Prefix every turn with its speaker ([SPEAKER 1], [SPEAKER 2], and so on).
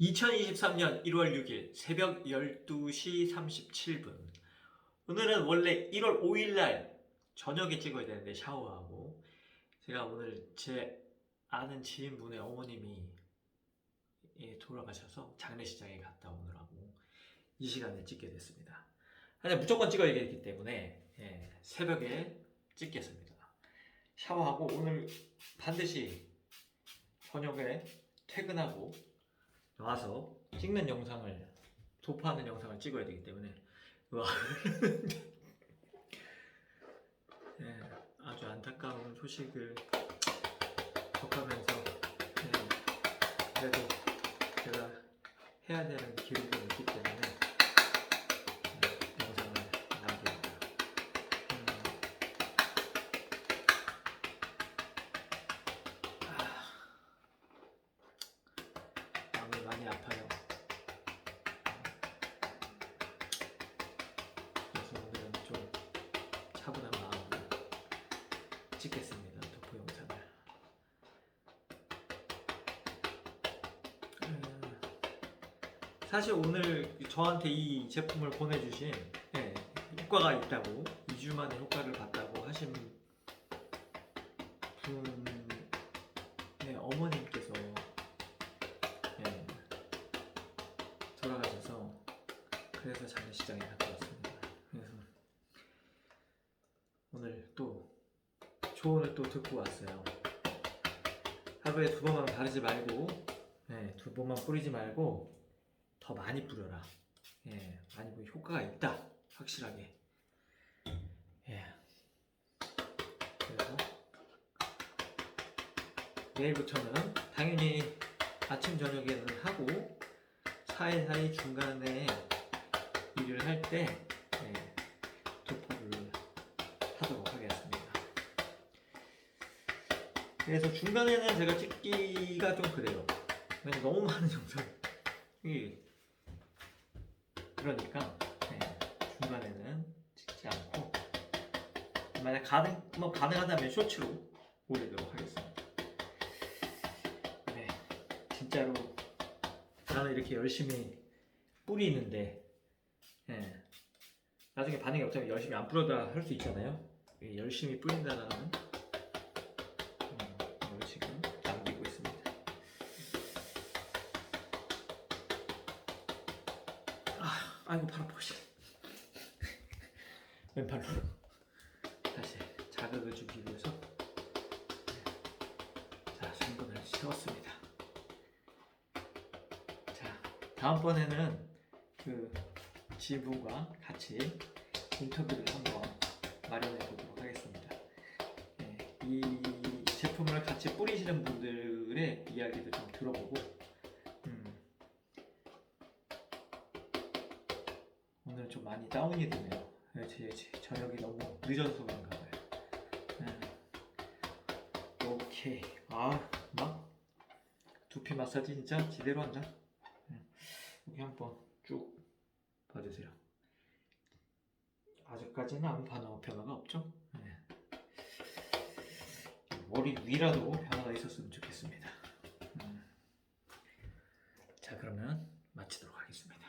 [SPEAKER 1] 2023년 1월 6일 새벽 12시 37분. 오늘은 원래 1월 5일 날 저녁에 찍어야 되는데 샤워하고 제가 오늘 제 아는 지인분의 어머님이 예, 돌아가셔서 장례식장에 갔다 오느라고 이 시간에 찍게 됐습니다. 하지만 무조건 찍어야 되기 때문에 예, 새벽에 찍겠습니다. 샤워하고 오늘 반드시 저녁에 퇴근하고 와서 찍는 영상을 도포하는 영상을 찍어야 되기 때문에. 와. 예, 아주 안타까운 소식을 접하면서 예, 그래도 제가 해야 되는 기록이 있기 때문에 찍겠습니다. 도포 영상을. 음, 사실 오늘 저한테 이 제품을 보내주신 예, 효과가 있다고 2주 만에 효과를 봤다고 하신 분의 어머님께서 예, 돌아가셔서 그래서 장례식장에 갔다 왔습니다. 그래서 오늘 또 조언을 또 듣고 왔어요. 하루에 두 번만 바르지 말고, 예, 두 번만 뿌리지 말고 더 많이 뿌려라. 예, 많이 뿌리 효과가 있다. 확실하게. 예. 그래서 내일부터는 당연히 아침 저녁에는 하고 사이사이 중간에 일을 할때 예, 그래서 중간에는 제가 찍기가 좀 그래요. 왜냐면 너무 많은 영상이 그러니까 예, 중간에는 찍지 않고 만약 가능 뭐 가능하다면 쇼츠로 올리도록 하겠습니다. 네, 진짜로 나는 이렇게 열심히 뿌리는데 예, 나중에 반응이 없다면 열심히 안 뿌려다 할 수 있잖아요. 이 열심히 뿌린다는 아, 아이고 팔 아프시. 왼팔로 다시 자극을 주기 위해서 자 손분을 세웠습니다. 자 다음번에는 그 지인분과 같이 인터뷰를 한번 마련해 보도록 하겠습니다. 네, 이 제품을 같이 뿌리시는 분들의 이야기도 좀 들어보고 많이 다운이 되네요. 네, 제, 제 저녁이 너무 늦어서 그런가 봐요. 네. 오케이. 아, 막 두피 마사지 진짜 제대로 한다. 네. 여기 한번 쭉 봐주세요. 아직까지는 아무 변화, 변화가 없죠? 네. 머리 위라도 변화가 있었으면 좋겠습니다. 음. 자, 그러면 마치도록 하겠습니다.